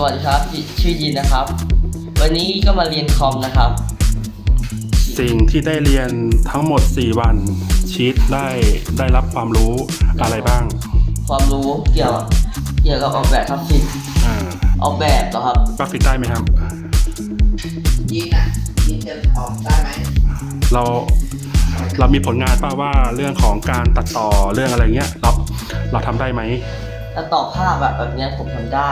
สวัสดีครับยิชื่อยินนะครับ วันนี้ก็มาเรียนคอมนะครับ สิ่งที่ได้เรียนทั้งหมด 4 วันชีตได้ได้รับความรู้อะไรบ้าง ความรู้เกี่ยวเกี่ยวกับออกแบบกราฟิกอ่าออกแบบเหรอครับกราฟิกได้ไหมครับ ยินอะยินจะออกได้ไหมเราเรามีผลงานป่าว่าเรื่องของการตัดต่อเรื่องอะไรเงี้ยเราเราทำได้ไหมถ้าต่อภาพแบบแบบเนี้ยผมทำได้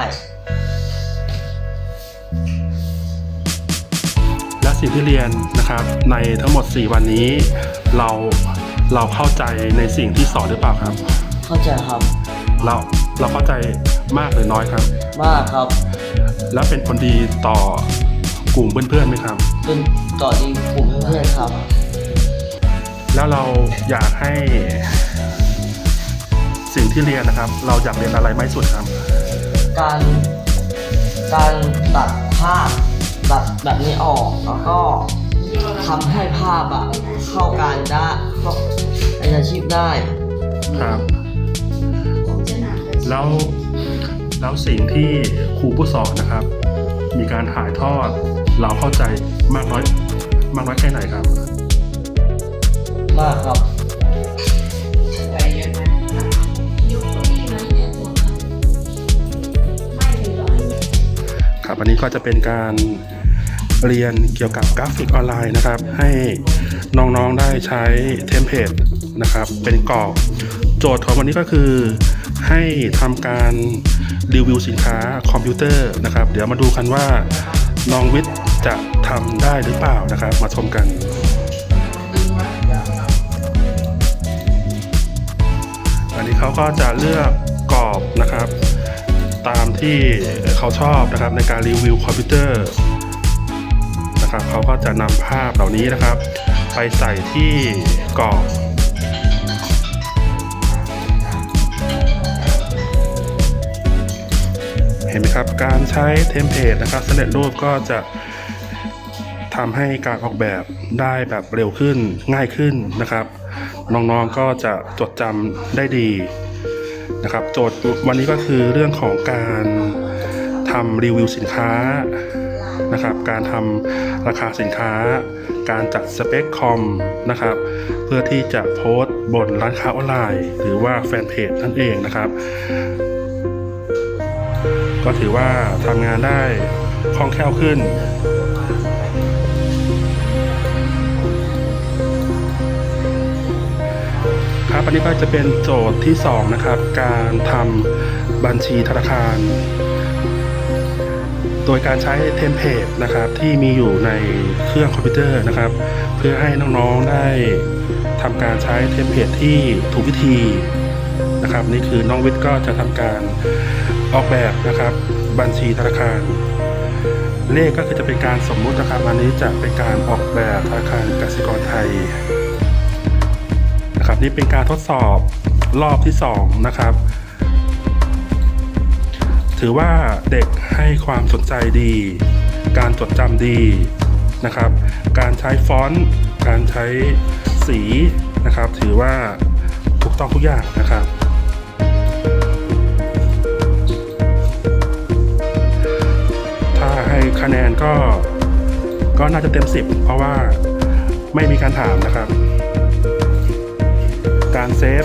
สิ่งที่เรียนนะครับ ในทั้งหมด 4 วันนี้ เราเราเข้าใจในสิ่งที่สอนหรือเปล่าครับ เข้าใจครับ เราเราเข้าใจมากหรือน้อยครับ มากครับ แล้วเป็นผลดีต่อกลุ่มเพื่อนๆไหมครับ เป็นต่อดีกลุ่มเพื่อนๆครับ แล้วเราอยากให้สิ่งที่เรียนนะครับ เราอยากเรียนอะไรมากที่สุดครับ การการตัดภาพ ตัดแบบนี้ออกแล้วก็ทำให้ภาพอะเข้ากันได้เข้าในอาชีพได้ครับ แล้วแล้วสิ่งที่ครูผู้สอนนะครับ มีการถ่ายทอดเราเข้าใจมากน้อยมากน้อยแค่ไหนครับ มากครับใจเย็นไหมยุคนี้ไหมเนี่ยตัวเขาไม่เลยร้อยครับอันนี้ก็จะเป็นการ เรียนเกี่ยวกับกราฟิกออนไลน์นะครับ ให้น้องๆได้ใช้เทมเพลตนะครับ เป็นกรอบโจทย์ของวันนี้ก็คือ ให้ทำการรีวิวสินค้าคอมพิวเตอร์นะครับ เดี๋ยวมาดูกันว่าน้องวิทย์จะทำได้หรือเปล่านะครับ มาชมกันอันนี้เขาก็จะเลือกกรอบนะครับ ตามที่เขาชอบนะครับในการรีวิวคอมพิวเตอร์ นะครับเขาก็จะนำภาพเหล่านี้นะครับ ไปใส่ที่กรอบเห็นไหมครับการใช้เทมเพลตนะครับสำเร็จรูปก็จะทำให้การออกแบบได้แบบเร็วขึ้นง่ายขึ้นนะครับ น้องๆก็จะจดจำได้ดีนะครับ โจทย์วันนี้ก็คือเรื่องของการทำรีวิวสินค้า นะครับ การทำราคาสินค้า การจัดสเปคคอมนะครับ เพื่อที่จะโพสต์บนร้านค้าออนไลน์ หรือว่าแฟนเพจนั่นเองนะครับ ก็ถือว่าทำงานได้คล่องแคล่วขึ้นครับอันนี้ก็จะเป็นโจทย์ที่ 2 นะครับ การทำบัญชีธนาคาร โดยการใช้เทมเพลตนะครับที่มีอยู่ในเครื่องคอมพิวเตอร์นะครับ เพื่อให้น้องๆได้ทำการใช้เทมเพลตที่ถูกวิธีนะครับ นี่คือน้องวิทย์ก็จะทำการออกแบบนะครับ บัญชีธนาคาร เลขก็คือจะเป็นการสมมุตินะครับอันนี้จะเป็นการออกแบบธนาคารกสิกรไทยนะครับนี่เป็นการทดสอบรอบที่ 2 นะครับ ถือว่าเด็กให้ความสนใจดี การจดจำดีนะครับ การใช้ฟอนต์ การใช้สีนะครับ ถือว่าถูกต้องทุกอย่างนะครับ ถ้าให้คะแนนก็ก็น่าจะเต็ม 10 เพราะว่าไม่มีการถามนะครับ การเซฟ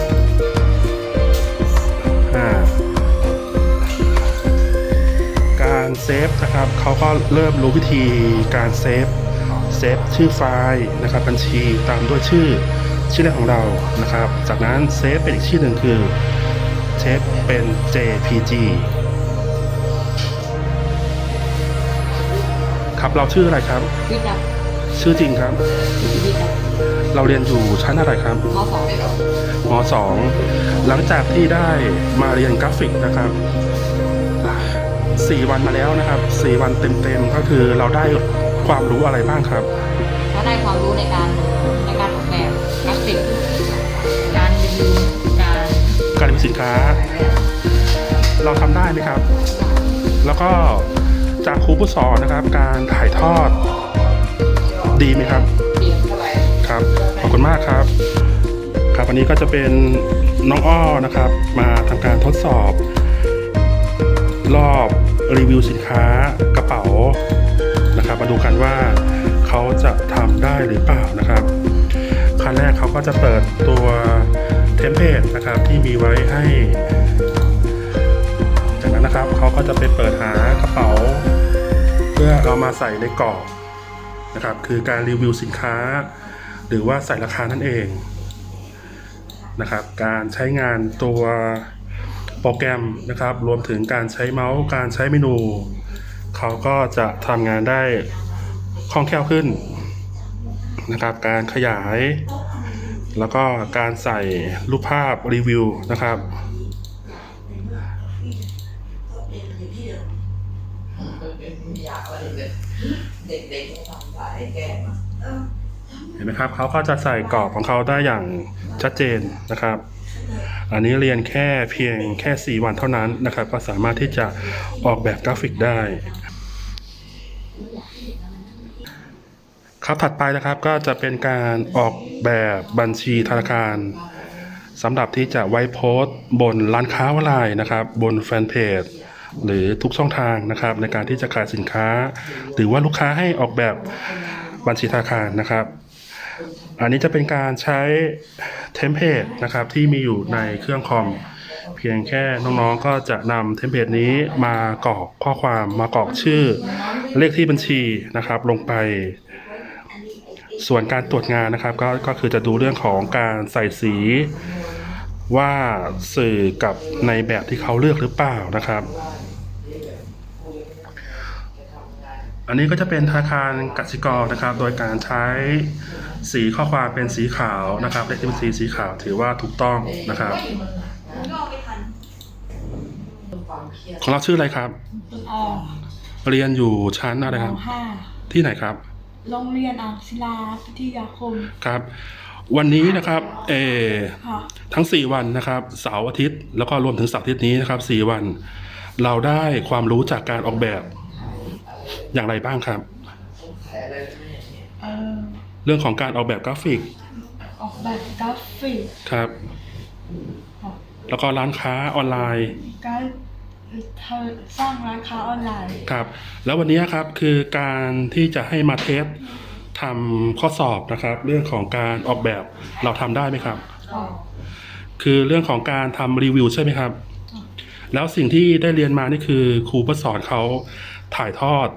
เซฟนะครับเขาก็เริ่มรู้วิธีการเซฟเซฟชื่อไฟล์นะครับบัญชีตามด้วยชื่อชื่อเล่นของเรานะครับ จากนั้นเซฟเป็นอีกชื่อหนึ่งคือเซฟเป็น JPG ครับเราชื่ออะไรครับวิทย์นะชื่อจริงครับวิทย์นะเราเรียนอยู่ชั้นอะไรครับมสองม .2 หลังจากที่ได้มาเรียนกราฟิกนะครับ 4 วันมาแล้วนะครับ 4 วันเต็มๆก็คือเราได้ความรู้อะไรบ้างครับเขาได้ความรู้ในการในการออกแบบกราฟิกการรีวิวการการรีวิวสินค้า เราทำได้ไหมครับ แล้วก็จากครูผู้สอนนะครับ การถ่ายทอดดีไหมครับเรียนครับขอบคุณมากครับ ครับวันนี้ก็จะเป็นน้องอ้อนะครับ มาทำการทดสอบ รอบ รีวิวสินค้ากระเป๋านะครับ มาดูกันว่าเขาจะทำได้หรือเปล่านะครับขั้นแรกเขาก็จะเปิดตัวเทมเพลตนะครับที่มีไว้ให้ จากนั้นนะครับเขาก็จะไปเปิดหากระเป๋า เพื่อเอามาใส่ในกรอบนะครับ คือการรีวิวสินค้า หรือว่าใส่ราคานั่นเองนะครับ การใช้งานตัว โปรแกรมนะครับ รวมถึงการใช้เมาส์การใช้เมนู เขาก็จะทำงานได้คล่องแคล่วขึ้นนะครับ การขยาย แล้วก็การใส่รูปภาพรีวิวนะครับเห็นไหมครับเขาก็จะใส่กรอบของเขาได้อย่างชัดเจนนะครับ อันนี้เรียนแค่เพียงแค่ 4 วันเท่านั้นนะครับ ก็สามารถที่จะออกแบบกราฟิกได้ครับถัดไปนะครับก็จะเป็นการออกแบบบัญชีธนาคารสำหรับที่จะไว้โพสต์บนร้านค้าออนไลน์นะครับ บนแฟนเพจหรือทุกช่องทางนะครับ ในการที่จะขายสินค้า หรือว่าลูกค้าให้ออกแบบบัญชีธนาคารนะครับ อันนี้จะเป็นการใช้เทมเพลตนะครับที่มีอยู่ในเครื่องคอม เพียงแค่น้องๆก็จะนำเทมเพลตนี้มากรอกข้อความมากรอกชื่อ เลขที่บัญชีนะครับ ลงไป ส่วนการตรวจงานนะครับ ก็ก็คือจะดูเรื่องของการใส่สีว่าสื่อกับในแบบที่เขาเลือกหรือเปล่านะครับ อันนี้ก็จะเป็นธนาคารกสิกรนะครับ โดยการใช้ สีข้อความเป็นสีขาวนะครับเลขที่บัญชีสีขาวถือว่าถูกต้องนะครับความเครียดของเราชื่ออะไรครับต้นออเรียนอยู่ชั้นอะไรครับมห้าที่ไหนครับ โรงเรียนอ่างศิลาพิทยาคม ครับ วันนี้นะครับเออค่ะ ทั้ง 4 วันนะครับเสาร์อาทิตย์แล้วก็รวมถึงเสาร์อาทิตย์นี้นะครับ 4 วัน เราได้ความรู้จากการออกแบบอย่างไรบ้างครับอะไรไม่เนี่ยเอ่อ เรื่องของการออกแบบกราฟิก ออกแบบกราฟิกครับค่ะแล้วก็ร้านค้าออนไลน์การเธอสร้างร้านค้าออนไลน์ครับ แล้ววันนี้ครับคือการที่จะให้มาเทสทำข้อสอบนะครับ เรื่องของการออกแบบเราทำได้ไหมครับค่ะคือเรื่องของการทำรีวิวใช่ไหมครับ แล้วสิ่งที่ได้เรียนมานี่คือครูผู้สอนเขาถ่ายทอด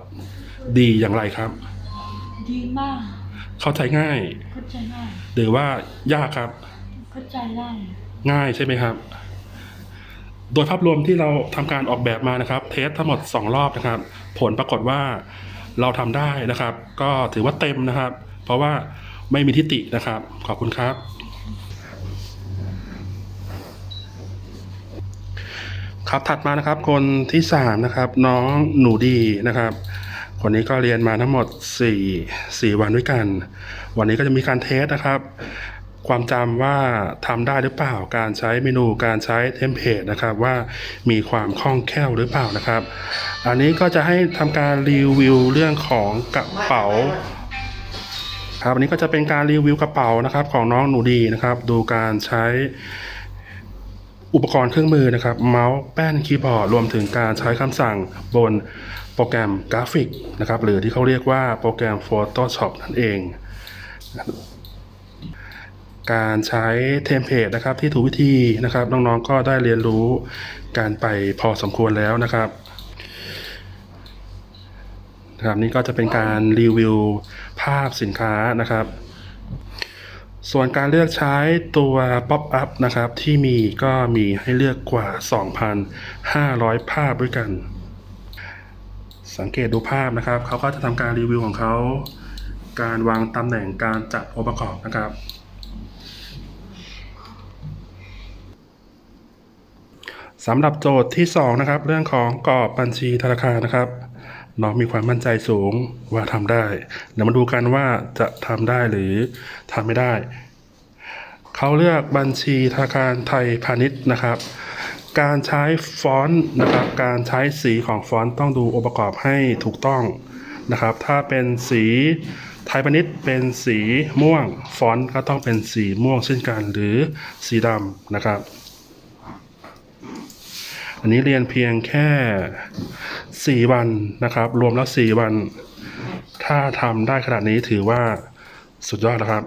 ดีอย่างไรครับ ดีมาก เข้าใจง่าย เข้าใจง่ายหรือว่ายากครับ เข้าใจง่ายง่ายใช่ไหมครับ โดยภาพรวมที่เราทำการออกแบบมานะครับ เทสทั้งหมด 2 รอบนะครับ ผลปรากฏว่าเราทำได้นะครับ ก็ถือว่าเต็มนะครับ เพราะว่าไม่มีทิฏฐินะครับ ขอบคุณครับครับถัดมานะครับคนที่สามนะครับ น้องหนูดีนะครับ คนนี้ก็เรียนมาทั้งหมด 4 4 วันด้วยกัน วันนี้ก็จะมีการเทสนะครับ ความจำว่าทำได้หรือเปล่า การใช้เมนู การใช้เทมเพลตนะครับ ว่ามีความคล่องแคล่วหรือเปล่านะครับ อันนี้ก็จะให้ทำการรีวิวเรื่องของกระเป๋าครับอันนี้ก็จะเป็นการรีวิวกระเป๋านะครับของน้องหนูดีนะครับ ดูการใช้อุปกรณ์เครื่องมือนะครับ เมาส์แป้นคีย์บอร์ดรวมถึงการใช้คำสั่งบน โปรแกรมกราฟิกนะครับ หรือที่เขาเรียกว่าโปรแกรม Photoshop นั่นเอง การใช้เทมเพลตนะครับที่ถูกวิธีนะครับ น้องๆก็ได้เรียนรู้การไปพอสมควรแล้วนะครับนะครับนี่ก็จะเป็นการรีวิวภาพสินค้านะครับ ส่วนการเลือกใช้ตัว Pop Up นะครับที่มีก็มีให้เลือกกว่า 2,500 ภาพด้วยกัน สังเกตดูภาพนะครับ เขาก็จะทำการรีวิวของเขา การวางตำแหน่งการจัดองค์ประกอบนะครับ สำหรับโจทย์ที่ 2 นะครับ เรื่องของกรอบบัญชีธนาคารนะครับน้องมีความมั่นใจสูงว่าทำได้ เดี๋ยวมาดูกันว่าจะทำได้หรือทำไม่ได้ เขาเลือกบัญชีธนาคารไทยพาณิชย์นะครับ การใช้ฟอนต์นะครับการใช้สีของฟอนต์ต้องดูองค์ประกอบให้ถูกต้องนะครับ ถ้าเป็นสีไทยพาณิชย์เป็นสีม่วงฟอนต์ก็ต้องเป็นสีม่วงเช่นกันหรือสีดำนะครับ อันนี้เรียนเพียงแค่สี่วันนะครับ รวมแล้วสี่วัน ถ้าทำได้ขนาดนี้ถือว่าสุดยอดนะครับ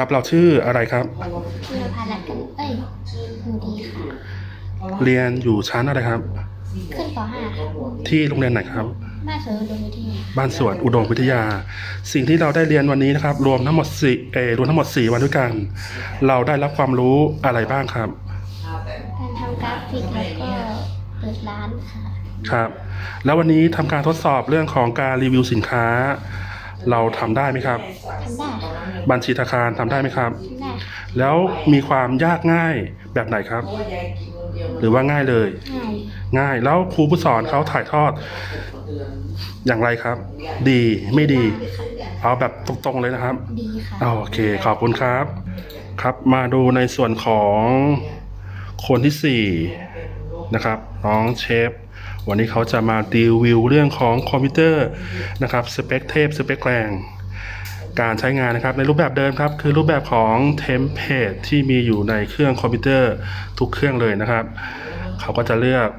ครับ เราชื่ออะไรครับพิรพันธ์และกันเอ้ยหนูดีค่ะเรียนอยู่ชั้นอะไรครับ ขึ้นป .5 ค่ะที่โรงเรียนไหนครับ บ้านสวนอุดมวิทยาบ้านสวนอุดมวิทยา สิ่งที่เราได้เรียนวันนี้นะครับ รวมทั้งหมดสี่เออรวมทั้งหมดสี่วันด้วยกัน เราได้รับความรู้อะไรบ้างครับ การทำกราฟิกแล้วก็เปิดร้านค่ะ ครับ แล้ววันนี้ทำการทดสอบเรื่องของการรีวิวสินค้า เราทำได้ไหมครับ ทำได้ค่ะบัญชีธนาคารทำได้ไหมครับ ทำได้ค่ะแล้วมีความยากง่ายแบบไหนครับ หรือว่าง่ายเลย ง่ายง่ายแล้วครูผู้สอนเขาถ่ายทอดอย่างไรครับ ดีไม่ดี เอาแบบตรงๆเลยนะครับ ดีค่ะ โอเค ขอบคุณครับ ครับ มาดูในส่วนของคนที่สี่นะครับ น้องเชฟ วันนี้เขาจะมารีวิวเรื่องของคอมพิวเตอร์นะครับสเปคเทพสเปคแรงการใช้งานนะครับในรูปแบบเดิมครับ คือรูปแบบของเทมเพลตที่มีอยู่ในเครื่องคอมพิวเตอร์ทุกเครื่องเลยนะครับ เขาก็จะเลือก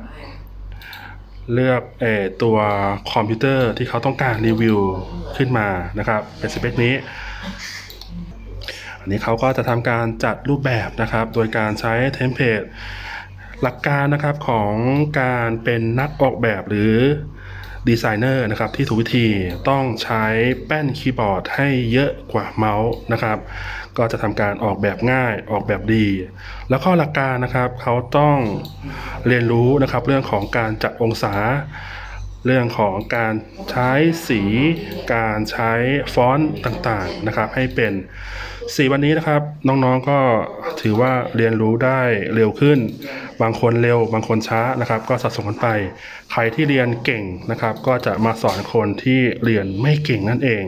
เลือกเออตัวคอมพิวเตอร์ที่เขาต้องการรีวิวขึ้นมานะครับ เป็นสเปคนี้ อันนี้เขาก็จะทำการจัดรูปแบบนะครับ โดยการใช้เทมเพลต หลักการนะครับของการเป็นนักออกแบบหรือดีไซเนอร์นะครับที่ถูกวิธีต้องใช้แป้นคีย์บอร์ดให้เยอะกว่าเมาส์นะครับ ก็จะทำการออกแบบง่ายออกแบบดี แล้วก็หลักการนะครับเขาต้องเรียนรู้นะครับเรื่องของการจัดองศา เรื่องของการใช้สี การใช้ฟอนต์ต่างๆนะครับ ให้เป็น สี่วันนี้นะครับ น้องๆก็ถือว่าเรียนรู้ได้เร็วขึ้น บางคนเร็ว บางคนช้านะครับ ก็สะสมกันไป ใครที่เรียนเก่งนะครับ ก็จะมาสอนคนที่เรียนไม่เก่งนั่นเอง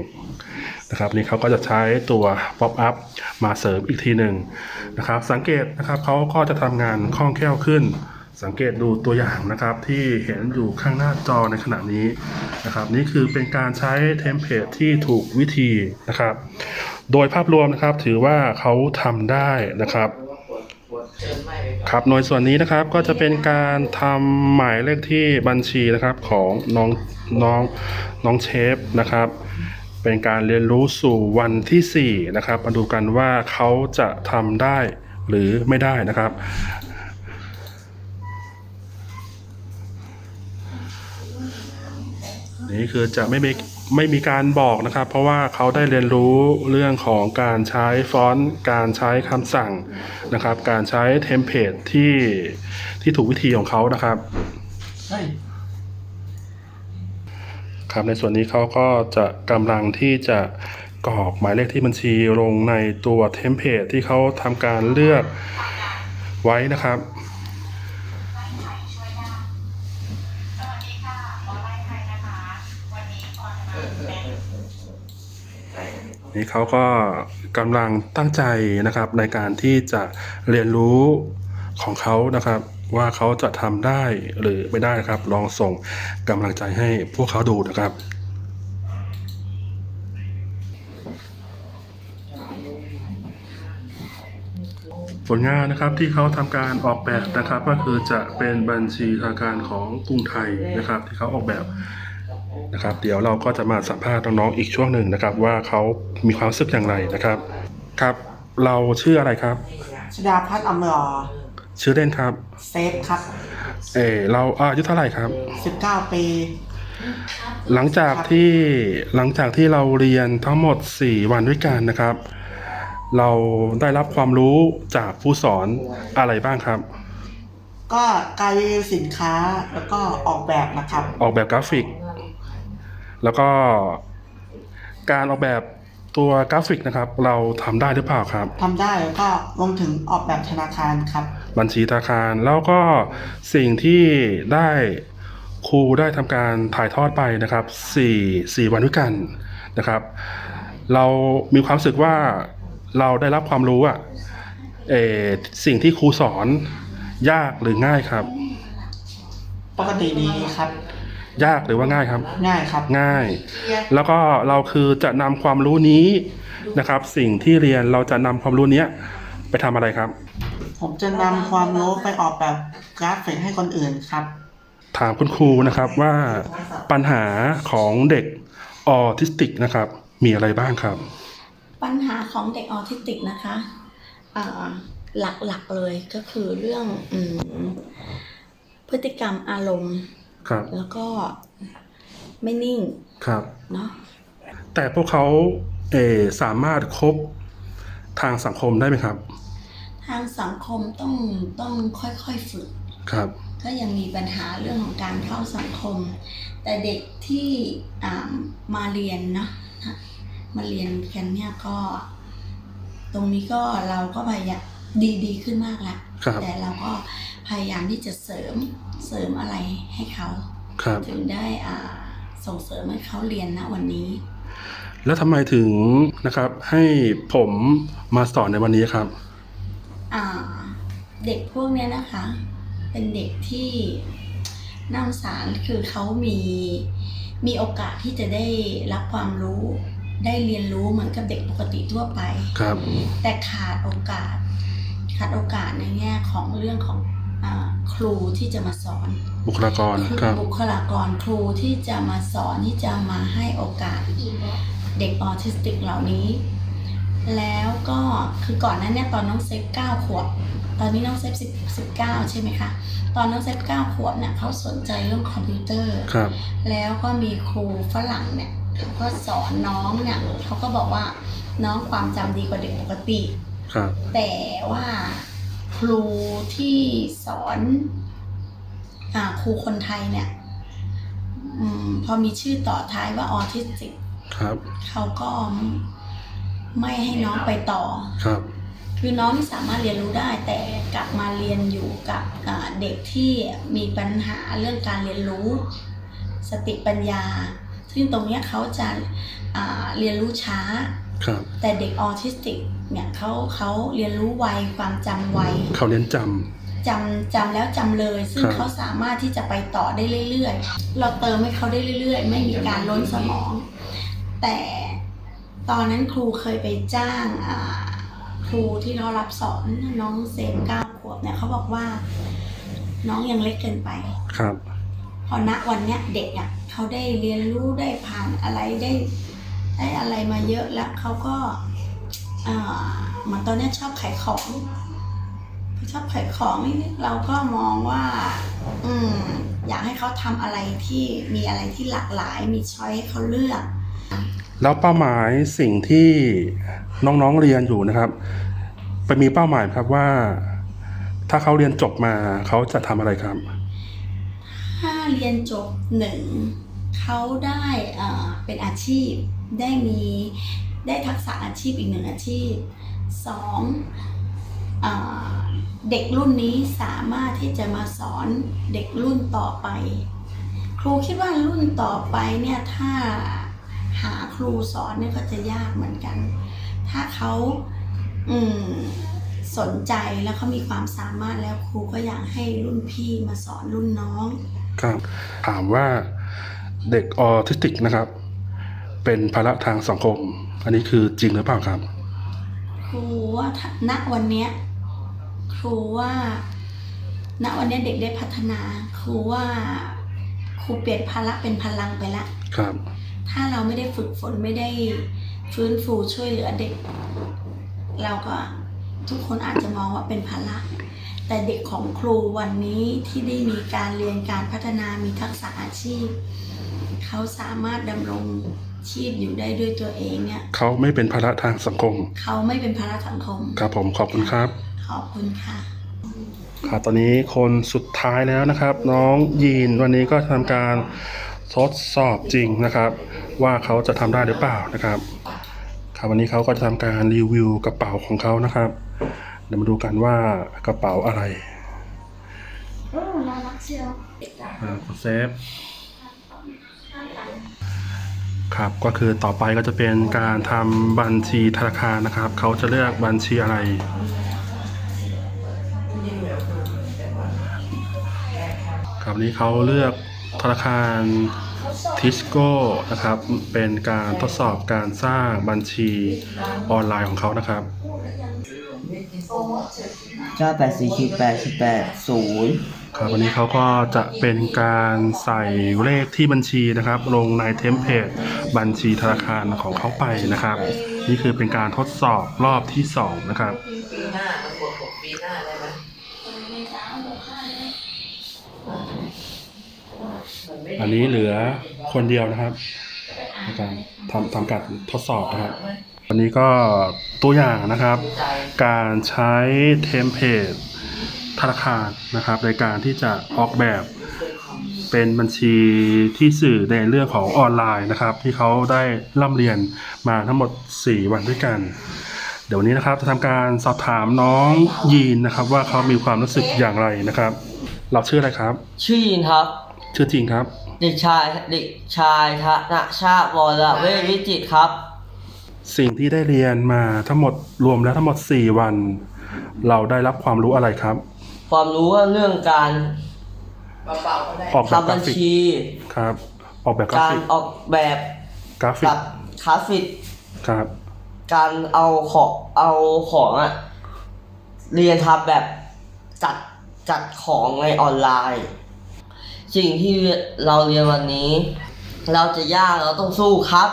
นะครับนี่เขาก็จะใช้ตัว pop up มาเสริมอีกทีหนึ่งนะครับ สังเกตนะครับเขาก็จะทำงานคล่องแคล่วขึ้น สังเกตดูตัวอย่างนะครับที่เห็นอยู่ข้างหน้าจอในขณะนี้นะครับ นี่คือเป็นการใช้เทมเพลตที่ถูกวิธีนะครับ โดยภาพรวมนะครับถือว่าเขาทำได้นะครับครับในส่วนนี้นะครับก็จะเป็นการทำหมายเลขที่บัญชีนะครับของน้องน้องน้องเชฟนะครับ เป็นการเรียนรู้สู่วันที่4นะครับมาดูกันว่าเขาจะทำได้หรือไม่ได้นะครับนี่คือจะไม่มี ไม่มีการบอกนะครับ เพราะว่าเขาได้เรียนรู้เรื่องของการใช้ฟอนต์การใช้คำสั่งนะครับ การใช้เทมเพลตที่ที่ถูกวิธีของเขานะครับครับในส่วนนี้เขาก็จะกำลังที่จะกรอกหมายเลขที่บัญชีลงในตัวเทมเพลตที่เขาทำการเลือกไว้นะครับ นี่เขาก็กำลังตั้งใจนะครับในการที่จะเรียนรู้ของเขานะครับ ว่าเขาจะทำได้หรือไม่ได้ครับ ลองส่งกำลังใจให้พวกเขาดูนะครับผลงานนะครับที่เขาทำการออกแบบนะครับ ก็คือจะเป็นบัญชีธนาคารของกรุงไทยนะครับ ที่เขาออกแบบ นะครับ เดี๋ยวเราก็จะมาสัมภาษณ์น้องๆอีกช่วงหนึ่งนะครับ ว่าเขามีความรู้สึกอย่างไรนะครับ ครับ เราชื่ออะไรครับชดาพัฒน์อมรอชื่อเล่นครับ เซฟครับ เออเราอายุเท่าไหร่ครับ 19 ปี หลังจากที่หลังจากที่เราเรียนทั้งหมด 4 วันด้วยกันนะครับ เราได้รับความรู้จากผู้สอนอะไรบ้างครับ ก็การรีวิวสินค้าแล้วก็ออกแบบนะครับ ออกแบบกราฟิก แล้วก็การออกแบบตัวกราฟิกนะครับ เราทำได้หรือเปล่าครับ ทำได้แล้วก็รวมถึงออกแบบธนาคารครับ บัญชีธนาคารแล้วก็สิ่งที่ได้ครูได้ทำการถ่ายทอดไปนะครับ4 4วันด้วยกันนะครับ เรามีความรู้สึกว่าเราได้รับความรู้อะเออสิ่งที่ครูสอนยากหรือง่ายครับ ปกติดีครับ ยากหรือว่าง่ายครับ ง่ายครับ ง่าย แล้วก็เราคือจะนำความรู้นี้นะครับ สิ่งที่เรียนเราจะนำความรู้เนี้ยไปทำอะไรครับ ผมจะนำความรู้ไปออกแบบกราฟิกให้คนอื่นครับ ถามคุณครูนะครับว่าปัญหาของเด็กออทิสติกนะครับ มีอะไรบ้างครับ ปัญหาของเด็กออทิสติกนะคะอ่าหลักๆเลยก็คือเรื่องอมพฤติกรรมอารมณ์ ครับ แล้วก็ไม่นิ่งครับ เนาะแต่พวกเขาเออสามารถคบทางสังคมได้ไหมครับ ทางสังคมต้องต้องค่อยๆฝึก ครับ ก็ยังมีปัญหาเรื่องของการเข้าสังคม แต่เด็กที่อ่ามาเรียนเนาะมาเรียนกันเนี่ยก็ ตรงนี้ก็เราก็พยายามดีดีขึ้นมากแล้วครับ แต่เราก็ พยายามที่จะเสริมเสริมอะไรให้เขาครับถึงได้อ่าส่งเสริมให้เขาเรียนนะวันนี้ แล้วทำไมถึงนะครับให้ผมมาสอนในวันนี้ครับอ่าเด็กพวกเนี้ยนะคะ เป็นเด็กที่น่าสงสารคือเขามีมีโอกาสที่จะได้รับความรู้ได้เรียนรู้เหมือนกับเด็กปกติทั่วไปครับ แต่ขาดโอกาส ขาดโอกาสในแง่ของเรื่องของอา ครูที่จะมาสอน บุคลากรคือครับ บุคลากรครูที่จะมาสอนที่จะมาให้โอกาสเด็กออทิสติกเหล่านี้ แล้วก็คือก่อนหนั้นเนี่ยตอนน้องเซฟเก้าขวบ ตอนนี้น้องเซฟสิบสิบเก้าใช่ไหมคะ ตอนน้องเซฟเก้าขวบเนี่ยเขาสนใจเรื่องคอมพิวเตอร์ครับ แล้วก็มีครูฝรั่งเนี่ยเขาก็สอนน้องเนี่ยเขาก็บอกว่าน้องความจำดีกว่าเด็กปกติ ครับ แต่ว่าค รูที่สอนอาครูคนไทยเนี่ยอมพอมีชื่อต่อท้ายว่าออทิสติกครับเขาก็ไม่ให้น้องไปต่อครับ คือน้องที่สามารถเรียนรู้ได้ แต่กลับมาเรียนอยู่กับอ่าเด็กที่มีปัญหาเรื่องการเรียนรู้ สติปัญญา ซึ่งตรงเนี้ยเขาจะอ่าเรียนรู้ช้าครับ แต่เด็กออทิสติกเนี่ยเขาเขาเรียนรู้ไวความจำไวเขาเรียนจจำจำแล้วจำเลย ซึ่งครับเขาสามารถที่จะไปต่อได้เรื่อยๆ เราเติมให้เขาได้เรื่อยๆ ไม่มีการล้นสมอง แต่ตอนนั้นครูเคยไปจ้างอ่าครูที่เขารับสอนน้องเซมเก้าขวบเนี่ยเขาบอกว่า น้องยังเล็กเกินไปำครับ พอณวันเนี้ยเด็กอะเขาได้เรียนรู้ได้ผ่านอะไรได้ ได้อะไรมาเยอะแล้วเขาก็อ่าเหมือนตอนเนี้ยชอบขายของชอบขายของนี่เราก็มองว่า อืม อยากให้เขาทำอะไรที่มีอะไรที่หลากหลายมีช้อยให้เขาเลือก แล้วเป้าหมายสิ่งที่น้องๆเรียนอยู่นะครับ ไปมีเป้าหมายครับว่า ถ้าเขาเรียนจบมาเขาจะทำอะไรครับ ถ้าเรียนจบหนึ่งเขาได้อ่าเป็นอาชีพ ได้มีได้ทักษะอาชีพอีกหนึ่งอาชีพสองอเด็กรุ่นนี้สามารถที่จะมาสอนเด็กรุ่นต่อไป ครูคิดว่ารุ่นต่อไปเนี่ยถ้าหาครูสอนเนี่ยก็จะยากเหมือนกัน ถ้าเขาอืสนใจแล้วเขามีความสามารถแล้วครูก็อยากให้รุ่นพี่มาสอนรุ่นน้อง ครับ ถามว่าเด็กออทิสติกนะครับ เป็นภาระทางสังคม อันนี้คือจริงหรือเปล่าครับ ครูว่าถ้าณวันเนี้ยครูว่าณวันเนี้ยเด็กได้พัฒนา ครูว่าครูเปลี่ยนภาระเป็นพลังไปละ ครับ ถ้าเราไม่ได้ฝึกฝนไม่ได้ฟื้นฟูช่วยเหลือเด็ก เราก็ทุกคนอาจจะมองว่าเป็นภาระแต่เด็กของครูวันนี้ที่ได้มีการเรียนการพัฒนามีทักษะอาชีพ เขาสามารถดำรง ชีพอยู่ได้ด้วยตัวเองเนี่ย เขาไม่เป็นภาระทางสังคม เขาไม่เป็นภาระสังคม ครับผมขอบคุณครับ ขอบคุณค่ะ ครับตอนนี้คนสุดท้ายแล้วนะครับ น้องยีนวันนี้ก็ทำการทดสอบจริงนะครับ ว่าเขาจะทำได้หรือเปล่านะครับ ครับวันนี้เขาก็จะทำการรีวิวกระเป๋าของเขานะครับ เดี๋ยวมาดูกันว่ากระเป๋าอะไรโอ้น่ารักเชียว อ่ากดเซฟ ครับก็คือต่อไปก็จะเป็นการทำบัญชีธนาคารนะครับ เขาจะเลือกบัญชีอะไร ครับวันนี้เขาเลือกธนาคารทิสโก้นะครับ เป็นการทดสอบการสร้างบัญชีออนไลน์ของเขานะครับเก้าแปดสี่ขีดแปดขีดแปดศูนย์ ครับวันนี้เขาก็จะเป็นการใส่เลขที่บัญชีนะครับ ลงในเทมเพลตบัญชีธนาคารของเขาไปนะครับ นี่คือเป็นการทดสอบรอบที่สองนะครับอันนี้เหลือคนเดียวนะครับในการทำทำการทดสอบนะครับวันนี้ก็ตัวอย่างนะครับ การใช้เทมเพลต ธนาคารนะครับ ในการที่จะออกแบบเป็นบัญชีที่สื่อในเรื่องของออนไลน์นะครับ ที่เขาได้ร่ำเรียนมาทั้งหมด 4 วันด้วยกัน เดี๋ยววันนี้นะครับจะทำการสอบถามน้องยีนนะครับ ว่าเขามีความรู้สึกอย่างไรนะครับ เราชื่ออะไรครับ ชื่อยินครับ ชื่อจริงครับ เด็กชายเด็กชายธนชาติวรเวทวิจิตรครับ สิ่งที่ได้เรียนมาทั้งหมดรวมแล้วทั้งหมด 4 วัน เราได้รับความรู้อะไรครับ ความรู้เรื่องการเบาๆก็ได้ออกแบบทำกบัราญฟิกชี ครับ ออกแบบกราการฟิกออกแบบกราฟิกกับคราฟิก ครับ การเอาของเอาของอะเรียนทำแบบจัดจัดของในออนไลน์ สิ่งที่เราเรียนวันนี้ เราจะยากเราต้องสู้ครับ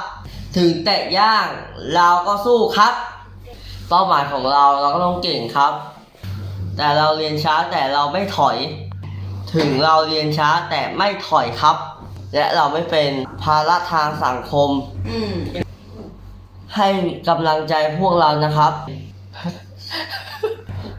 ถึงแต่ยากเราก็สู้ครับ เป้าหมายของเราเราก็ต้องเก่งครับ แต่เราเรียนช้าแต่เราไม่ถอย ถึงเราเรียนช้าแต่ไม่ถอยครับ และเราไม่เป็นภาระทางสังคม อืมให้กำลังใจพวกเรานะครับ